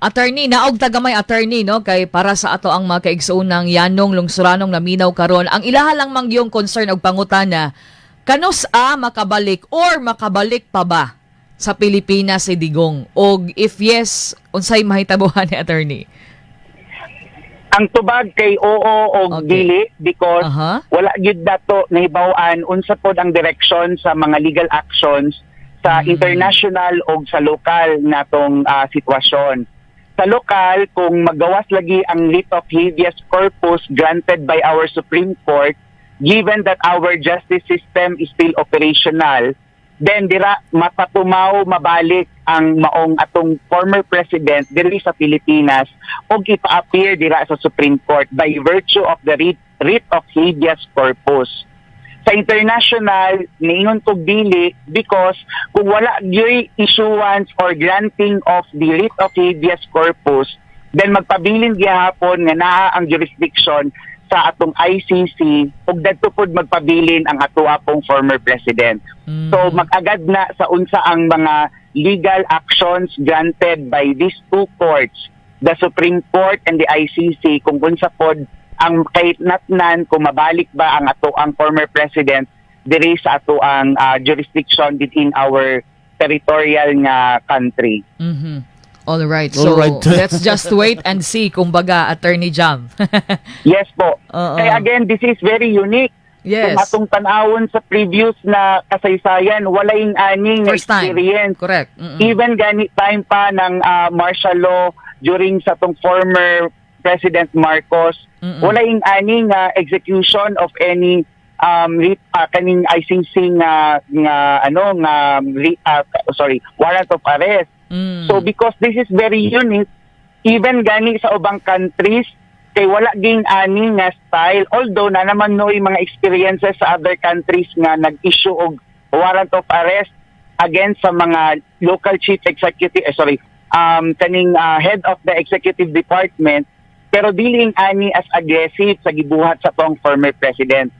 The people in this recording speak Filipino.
Attorney, naog tagamay attorney no kay para sa ato ang mga kaigsuunang yanong lungsuranong naminaw karon. Ang ilaha lang mang yung concern og pangutana, kanos a makabalik or makabalik pa ba sa Pilipinas si Digong? Og if yes, unsay mahitabuhan ni attorney? Ang tubag kay oo o Okay. dili because Aha. wala gyud dato nahibaw-an unsa pod ang direction sa mga legal actions sa Mm. international o sa lokal natong ah, sitwasyon. Sa lokal, kung magawas lagi ang writ of habeas corpus granted by our Supreme Court, given that our justice system is still operational, then dira mapatumaw mabalik ang maong atong former president diri sa Pilipinas og ipa-appear dira sa Supreme Court by virtue of the writ, writ of habeas corpus sa international niingon kog dili because kung wala gyud issuance or granting of the writ of habeas corpus then magpabilin gihapon nga naa ang jurisdiction sa atong ICC ug dadto pod magpabilin ang ato apong former president Mm. So mag-agad na sa unsa ang mga legal actions granted by these two courts, the Supreme Court and the ICC kung unsa pod ang kay natnan kung mabalik ba ang ato ang former president diri sa ato ang ah, jurisdiction within our territorial nga country. Mhm. All right. So Alright. let's just wait and see kumbaga Attorney Jam. Yes po. Oo. Kaya again, this is very unique. yes. Kung atong tanawon sa previous na kasaysayan, walaing aning nga First time. experience Correct. Mm-mm. even gani time pa ng ah, martial law during sa tong former President Marcos, Mm-mm. wala yung aning ah, execution of any um re- ah, kaning ICC nga nga ano nga re- ah, sorry warrant of arrest Mm. so because this is very unique even gani sa ubang countries kay wala ging ani nga style although na naman noy mga experiences sa other countries nga nag-issue og warrant of arrest against sa mga local chief executive eh, sorry um kaning ah, head of the executive department pero dealing ani as aggressive sa gibuhat sa tong former president